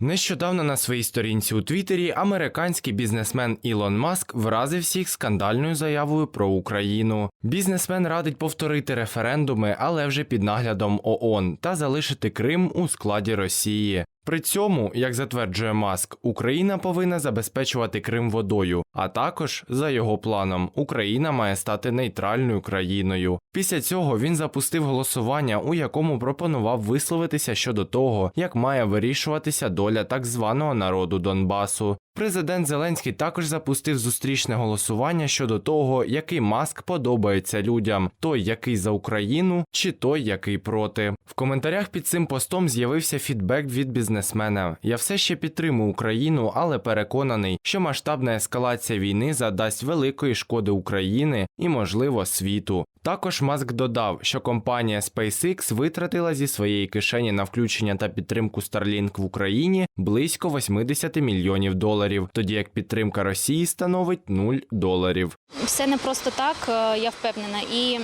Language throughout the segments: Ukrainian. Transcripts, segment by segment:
Нещодавно на своїй сторінці у Твіттері американський бізнесмен Ілон Маск вразив всіх скандальною заявою про Україну. Бізнесмен радить повторити референдуми, але вже під наглядом ООН та залишити Крим у складі Росії. При цьому, як затверджує Маск, Україна повинна забезпечувати Крим водою, а також, за його планом, Україна має стати нейтральною країною. Після цього він запустив голосування, у якому пропонував висловитися щодо того, як має вирішуватися доля так званого народу Донбасу. Президент Зеленський також запустив зустрічне голосування щодо того, який маск подобається людям: той, який за Україну, чи той, який проти. В коментарях під цим постом з'явився фідбек від бізнесмена. Я все ще підтримую Україну, але переконаний, що масштабна ескалація війни задасть великої шкоди України і, можливо, світу. Також Маск додав, що компанія SpaceX витратила зі своєї кишені на включення та підтримку Starlink в Україні близько 80 мільйонів доларів, тоді як підтримка Росії становить 0 доларів. Все не просто так, е, я впевнена. І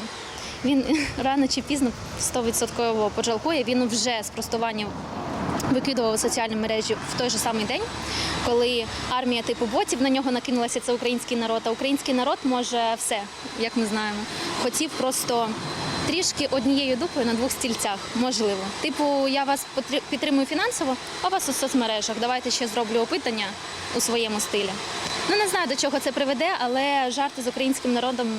він рано чи пізно 100% пожалкує. Він вже спростуванням викидував у соціальні мережі в той же самий день, коли армія типу ботів на нього накинулася. Це український народ. А український народ може все, як ми знаємо. Хотів просто. Трішки однією дупою на двох стільцях, можливо. Типу, я вас підтримую фінансово, а вас у соцмережах. Давайте ще зроблю опитання у своєму стилі. Ну не знаю до чого це приведе, але жарти з українським народом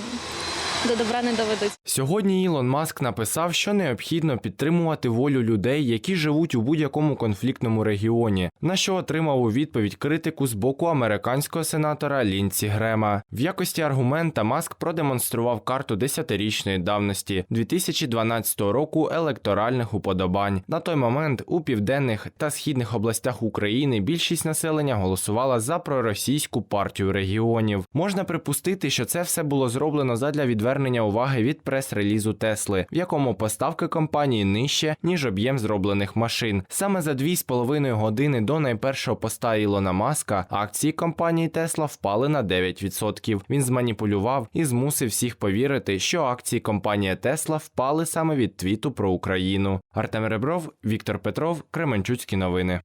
до добра не доведуть. Сьогодні Ілон Маск написав, що необхідно підтримувати волю людей, які живуть у будь-якому конфліктному регіоні, на що отримав у відповідь критику з боку американського сенатора Лінці Грема. В якості аргумента Маск продемонстрував карту десятирічної давності 2012 року електоральних уподобань. На той момент у південних та східних областях України більшість населення голосувала за проросійську партію регіонів. Можна припустити, що це все було зроблено задля відвернення уваги від прес-релізу Тесли, в якому поставки компанії нижче, ніж об'єм зроблених машин. Саме за 2,5 години до найпершого поста Ілона Маска акції компанії Тесла впали на 9%. Він зманіпулював і змусив всіх повірити, що акції компанії Тесла впали саме від твіту про Україну. Артем Ребров, Віктор Петров, Кременчуцькі новини.